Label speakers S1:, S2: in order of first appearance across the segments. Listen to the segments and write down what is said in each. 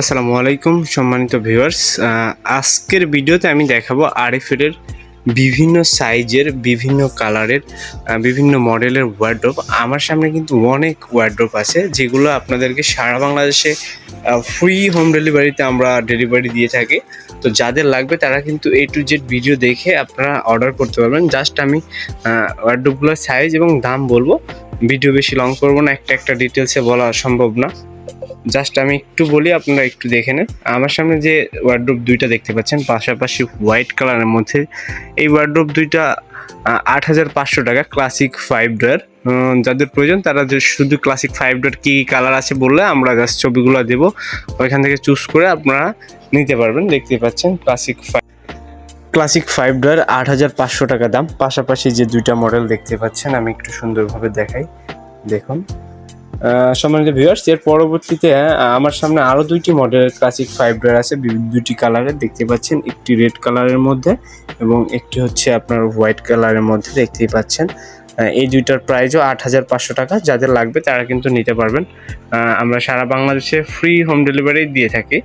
S1: আসসালামু আলাইকুম, সম্মানিত ভিউয়ার্স। আজকের ভিডিওতে আমি দেখাবো আরএফএল বিভিন্ন সাইজের, বিভিন্ন কালারের বিভিন্ন মডেলের ওয়ার্ড্রোপ আমার সামনে কিন্তু অনেক ওয়ার্ড্রোপ আছে, যেগুলো আপনাদেরকে সারা বাংলাদেশে ফ্রি হোম ডেলিভারিতে আমরা ডেলিভারি দিয়ে থাকি। তো যাদের লাগবে তারা কিন্তু এ টু জেড ভিডিও দেখে আপনারা অর্ডার করতে পারবেন। জাস্ট আমি ওয়ার্ড্রোপগুলোর সাইজ এবং দাম বলব। ভিডিও বেশি লং করব না একটা একটা ডিটেলসে বলা সম্ভব না। জাস্ট আমি একটু বলি, আপনারা একটু দেখে নেন। আমার সামনে যে ওয়ার্ড্রোপ দুইটা দেখতে পাচ্ছেন, পাশাপাশি হোয়াইট কালারের মধ্যে, এই ওয়ার্ড্রোপ দুইটা আট হাজার পাঁচশো টাকা ক্লাসিক ফাইভ ড্রয়ার যাদের প্রয়োজন, তারা যে শুধু ক্লাসিক ফাইভ ড্রয়ার কী কালার আছে বললে, আমরা জাস্ট ছবিগুলো দেবো। ওইখান থেকে চুজ করে আপনারা নিতে পারবেন, দেখতে পাচ্ছেন classic five classic five drawer আট হাজার পাঁচশো টাকা দাম। পাশাপাশি যে দুইটা মডেল দেখতে পাচ্ছেন, আমি একটু সুন্দরভাবে দেখাই। দেখুন। সম্মানিত ভিউয়ার্স এর পরবর্তীতে আমার সামনে আরও দুইটি মডেলের ক্লাসিক ফাইভ ড্রয়ার আছে। দুইটি কালারের দেখতে পাচ্ছেন। একটি রেড কালারের মধ্যে এবং একটি হচ্ছে আপনার হোয়াইট কালারের মধ্যে দেখতেই পাচ্ছেন। এই দুইটার প্রাইসও আট হাজার পাঁচশো টাকা। যাদের লাগবে, তারা কিন্তু নিতে পারবেন। আমরা সারা বাংলাদেশে ফ্রি হোম ডেলিভারি দিয়ে থাকি।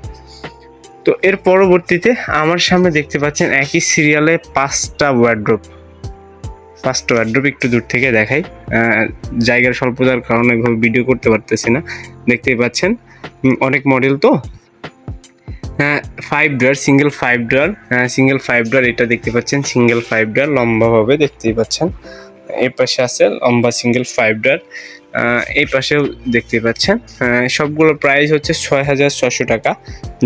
S1: তো এর পরবর্তীতে, আমার সামনে দেখতে পাচ্ছেন একই সিরিয়ালে পাঁচটা ওয়ার্ড্রোপ পাঁচটা ওয়ার্ড্রোপ একটু দূর থেকে দেখাই। জায়গার স্বল্পতার কারণে ভিডিও করতে পারতেছি না। দেখতেই পাচ্ছেন অনেক মডেল তো। হ্যাঁ five drawer single five drawer single five drawer এটা দেখতে পাচ্ছেন সিঙ্গেল ফাইভ ড্রয়ার লম্বাভাবে দেখতেই পাচ্ছেন। এই পাশে আছে লম্বা সিঙ্গেল ফাইভ ড্রয়ার এই পাশেও দেখতে পাচ্ছেন। সবগুলো প্রাইস হচ্ছে ছয় হাজার ছশো টাকা।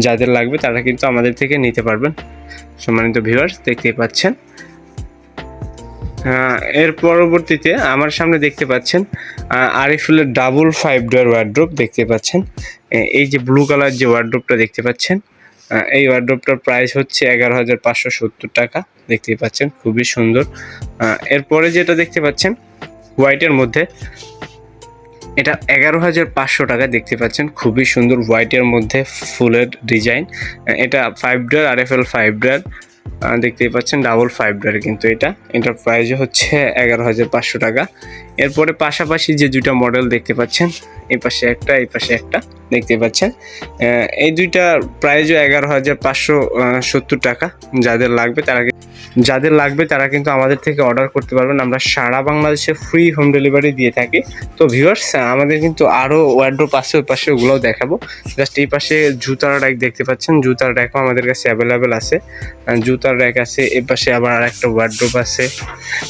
S1: যাদের লাগবে তারা কিন্তু আমাদের থেকে নিতে পারবেন। সম্মানিত ভিউয়ার্স দেখতেই পাচ্ছেন। এর পরবর্তীতে আমার সামনে দেখতে পাচ্ছেন আরিফুলের ডাবল ফাইভ ডোর ওয়ার্ড্রোপ দেখতে পাচ্ছেন। এই যে ব্লু কালার যে ওয়ার্ড্রোপটা দেখতে পাচ্ছেন এই ওয়ার্ড্রোপটার প্রাইস হচ্ছে এগারো হাজার পাঁচশো সত্তর টাকা, দেখতে পাচ্ছেন, খুবই সুন্দর। এরপরে যেটা দেখতে পাচ্ছেন হোয়াইটের মধ্যে, এটা এগারো হাজার পাঁচশো টাকা দেখতে পাচ্ছেন, খুবই সুন্দর হোয়াইটের মধ্যে ফুলের ডিজাইন এটা ফাইভ ড্রার আর এফ এল ফাইভ ড্রার দেখতেই পাচ্ছেন ডাবল ফাইভ ডার কিন্তু এটা। এটার প্রাইস হচ্ছে এগারো হাজার পাঁচশো টাকা। এরপরে পাশাপাশি যে দুইটা মডেল দেখতে পাচ্ছেন, এই পাশে একটা, এই পাশে একটা দেখতে পাচ্ছেন। এই দুইটা প্রাইজও এগারো হাজার পাঁচশো সত্তর টাকা। যাদের লাগবে তারা যাদের লাগবে তারা কিন্তু আমাদের থেকে অর্ডার করতে পারবেন। আমরা সারা বাংলাদেশে ফ্রি হোম ডেলিভারি দিয়ে থাকি। তো ভিউয়ার্স আমাদের কিন্তু আরও ওয়ার্ড্রোপ আছে, ওই পাশে ওগুলোও দেখাবো। জাস্ট এই পাশে জুতার র্যাক দেখতে পাচ্ছেন। জুতার র্যাকও আমাদের কাছে অ্যাভেলেবেল আছে। জুতার র্যাক আছে, এ পাশে আবার আর একটা ওয়ার্ড্রোপ আছে।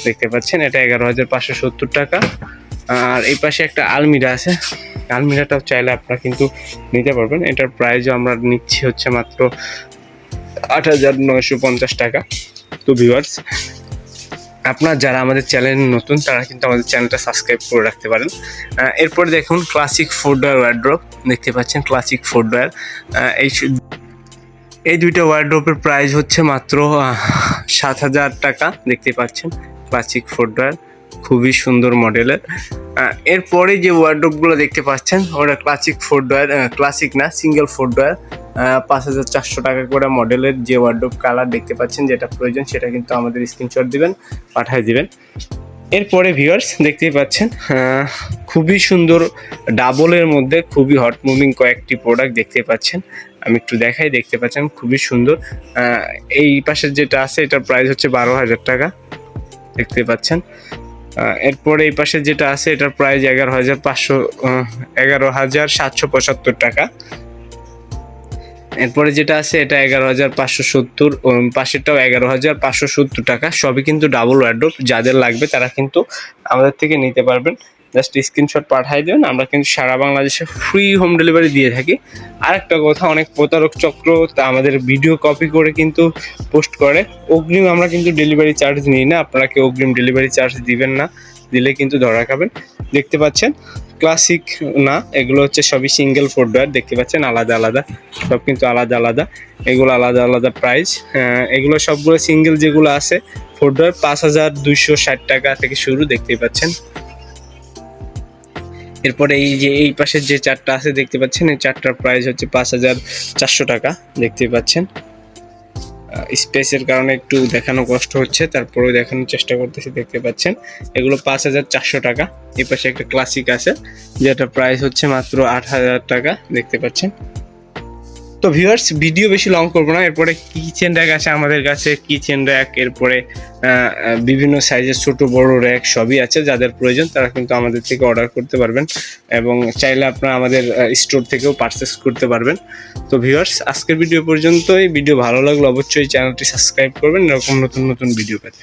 S1: দেখতে পাচ্ছেন, এটা এগারো হাজার পাঁচশো সত্তর টাকা। আর এই পাশে একটা আলমিরা আছে। আলমিরাটাও চাইলে আপনারা কিন্তু নিতে পারবেন। এটার প্রাইসও আমরা নিচ্ছি হচ্ছে মাত্র আট হাজার নয়শো পঞ্চাশ টাকা। তো ভিউয়ার্স আপনার যারা আমাদের চ্যানেল নতুন, তারা কিন্তু আমাদের চ্যানেলটা সাবস্ক্রাইব করে রাখতে পারেন। এরপরে দেখুন ক্লাসিক ফুটওয়্যার ওয়ার্ড্রপ দেখতে পাচ্ছেন ক্লাসিক ফুটওয়্যার এই এই দুইটা ওয়ার্ড্রপের প্রাইস হচ্ছে মাত্র সাত হাজার টাকা। দেখতে পাচ্ছেন ক্লাসিক ফুটওয়্যার খুবই সুন্দর মডেলের এরপরে যে ওয়ার্ড্রপগুলো দেখতে পাচ্ছেন ওটা ক্লাসিক ফুটওয়্যার ক্লাসিক না সিঙ্গেল ফুটওয়্যার পাঁচ হাজার চারশো টাকা করে মডেলের যে ওয়ার্ড্রপ কালার দেখতে পাচ্ছেন, যেটা প্রয়োজন, সেটা কিন্তু আমাদের স্ক্রিনশট দিবেন, পাঠিয়ে দিবেন। এরপরে ভিউয়ার্স দেখতেই পাচ্ছেন খুবই সুন্দর ডাবলের মধ্যে খুবই হট মুভিং কয়েকটি প্রোডাক্ট দেখতে পাচ্ছেন। আমি একটু দেখাই, দেখতে পাচ্ছেন, খুবই সুন্দর। এই পাশের যেটা আছে, এটার প্রাইস হচ্ছে বারো হাজার টাকা। দেখতে পাচ্ছেন এরপরে এই পাশে যেটা আছে, এটার প্রাইস এগারো হাজার পাঁচশো এগারো হাজার সাতশো পঁচাত্তর টাকা। এরপরে যেটা আছে, এটা এগারো হাজার পাঁচশো সত্তর পাশেরটাও এগারো হাজার পাঁচশো সত্তর টাকা। সবই কিন্তু ডাবল ওয়ার্ড্রোপ যাদের লাগবে তারা কিন্তু আমাদের থেকে নিতে পারবেন। জাস্ট স্ক্রিনশট পাঠিয়ে দেবেন, আমরা কিন্তু সারা বাংলাদেশে ফ্রি হোম ডেলিভারি দিয়ে থাকি। আরেকটা কথা, অনেক প্রতারক চক্র তা আমাদের ভিডিও কপি করে কিন্তু পোস্ট করে। অগ্রিম আমরা কিন্তু ডেলিভারি চার্জ নিই না, আপনারা কেউ অগ্রিম ডেলিভারি চার্জ দিবেন না। দিলে কিন্তু ধরা খাবেন। দেখতে পাচ্ছেন? ক্লাসিক না, এগুলো হচ্ছে সবই সিঙ্গেল ফুটওয়্যার দেখতে পাচ্ছেন? আলাদা আলাদা। সব কিন্তু আলাদা আলাদা। এগুলো আলাদা আলাদা প্রাইস এগুলো সবগুলো সিঙ্গেল যেগুলো আছে ফুটওয়্যার পাঁচ হাজার দুইশো ষাট টাকা থেকে শুরু দেখতেই পাচ্ছেন? এরপরে এই যে, এই পাশের যে চারটা আছে, দেখতে পাচ্ছেন? এই চারটার প্রাইস হচ্ছে পাঁচ হাজার চারশো টাকা দেখতেই পাচ্ছেন? স্পেসের কারণে একটু দেখানো কষ্ট হচ্ছে, তারপরেও দেখানোর চেষ্টা করতেছি, দেখতে পাচ্ছেন। এগুলো পাঁচ হাজার চারশো টাকা এ পাশে একটা ক্লাসিক আছে, যেটা প্রাইস হচ্ছে মাত্র আট হাজার টাকা, দেখতে পাচ্ছেন। তো ভিউয়ার্স ভিডিও বেশি লং করব না। এরপরে কিচেন র্যাক আছে আমাদের কাছে। কিচেন র্যাক এরপরে বিভিন্ন সাইজের ছোট, বড় র্যাক সবই আছে যাদের প্রয়োজন, তারা কিন্তু আমাদের থেকে অর্ডার করতে পারবেন এবং চাইলে আপনারা আমাদের স্টোর থেকেও পারচেস করতে পারবেন। তো ভিউয়ার্স আজকের ভিডিও পর্যন্তই। ভিডিও ভালো লাগলে অবশ্যই চ্যানেলটি সাবস্ক্রাইব করবেন। এরকম নতুন নতুন ভিডিও পেতে।